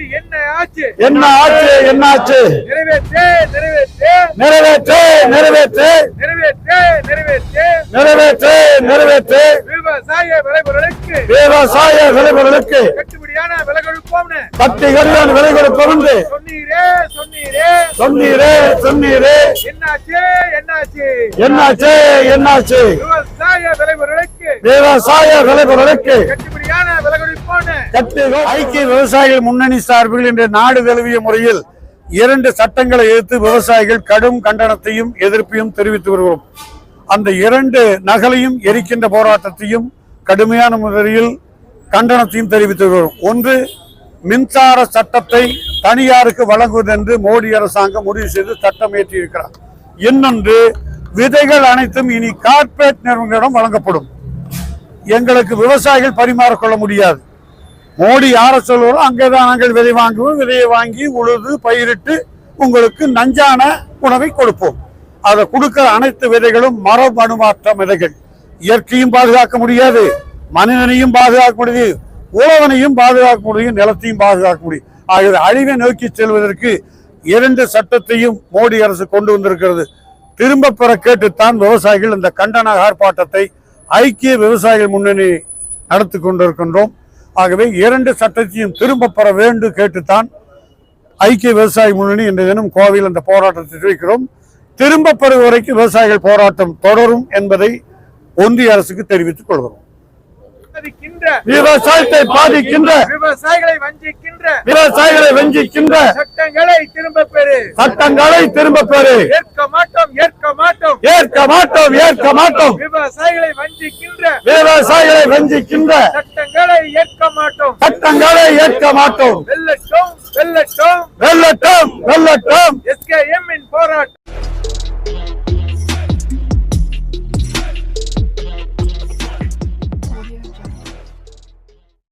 ஆச்சு என்ன ஆச்சு? என்ன ஆச்சு நிறைவேற்று நிறைவேற்று. நிறைவேற்று நிறைவேற்று. நிறைவேற்று நிறைவேற்று. நிறைவேற்று நிறைவேற்று. விவசாய விளைபொருளுக்கு. விவசாய விளைபொருளுக்கு. கட்டுப்படியான விலை கொடுப்போம்னு. பத்து கடிதான் விலை கொடுப்போம் சொன்னீரே சொன்னீரே. சொன்னீரே சொன்னீரே. என்னாச்சு என்னாச்சு? என்னாச்சு என்னாச்சு? விவசாய விளைபொருளுக்கு. விவசாய விளைபொருளுக்கு. கட்டுப்படியான விலை ஐக்கிய விவசாயிகள் முன்னணி சார்பில் இன்று நாடு தழுவிய முறையில் இரண்டு சட்டங்களை எதிர்த்து விவசாயிகள் கடும் கண்டனத்தையும் எதிர்ப்பையும் தெரிவித்து வருகிறோம். அந்த இரண்டு நகலையும் எரிக்கின்ற போராட்டத்தையும் கடுமையான முறையில் கண்டனத்தையும் தெரிவித்து வருகிறோம். ஒன்று மின்சார சட்டத்தை தனியாருக்கு வழங்குவது என்று மோடி அரசாங்கம் முடிவு செய்து சட்டம் இயற்றியிருக்கிறார் இன்னொன்று விதைகள் அனைத்தும் இனி கார்ப்பரேட் நிறுவனங்களிடம் வழங்கப்படும். எங்களுக்கு விவசாயிகள் பரிமாறிக்கொள்ள முடியாது. மோடி யார அங்கே தான் நாங்கள் விதை வாங்குவோம். விதையை வாங்கி உழுது பயிரிட்டு உங்களுக்கு நஞ்சான உணவை கொடுப்போம். அதை கொடுக்கிற அனைத்து விதைகளும் மரபணு அணுமாற்ற விதைகள். இயற்கையும் பாதுகாக்க முடியாது மனிதனையும் பாதுகாக்க முடியுது உழவனையும் பாதுகாக்க முடியும் நிலத்தையும் பாதுகாக்க முடியும். ஆகிய அழிவை நோக்கி செல்வதற்கு இரண்டு சட்டத்தையும் மோடி அரசு கொண்டு வந்திருக்கிறது. திரும்ப பெற கேட்டுத்தான் விவசாயிகள் இந்த கண்டன ஆர்ப்பாட்டத்தை ஐக்கிய விவசாயிகள் முன்னணி நடத்தி கொண்டிருக்கின்றோம். ஆகவே இரண்டு சட்டத்தையும் திரும்ப பெற வேண்டும் கேட்டுத்தான் ஐக்கிய விவசாய முன்னணி இன்றைய தினம் கோவையில் அந்த போராட்டத்தை வைக்கிறோம் திரும்ப பெறும் வரைக்கும் விவசாயிகள் போராட்டம் தொடரும் என்பதை ஒன்றிய அரசுக்கு தெரிவித்துக் கொள்கிறோம். விவசாயத்தை பாதிக்கின்ற விவசாயிகளை வஞ்சிக்கின்ற விவசாயிகளை வஞ்சிக்கின்ற சட்டங்களை திரும்ப பெறு. சட்டங்களை திரும்ப பெறு. ஏற்க மாட்டோம் ஏற்க மாட்டோம். ஏற்க மாட்டோம் ஏற்க மாட்டோம். விவசாயிகளை வஞ்சிக்கின்ற விவசாயிகளை வஞ்சிக்கின்ற சட்டங்களை ஏற்க மாட்டோம். சட்டங்களை ஏற்க மாட்டோம். வெல்லட்டும் வெல்லட்டும். வெல்லட்டும் வெல்லட்டும்.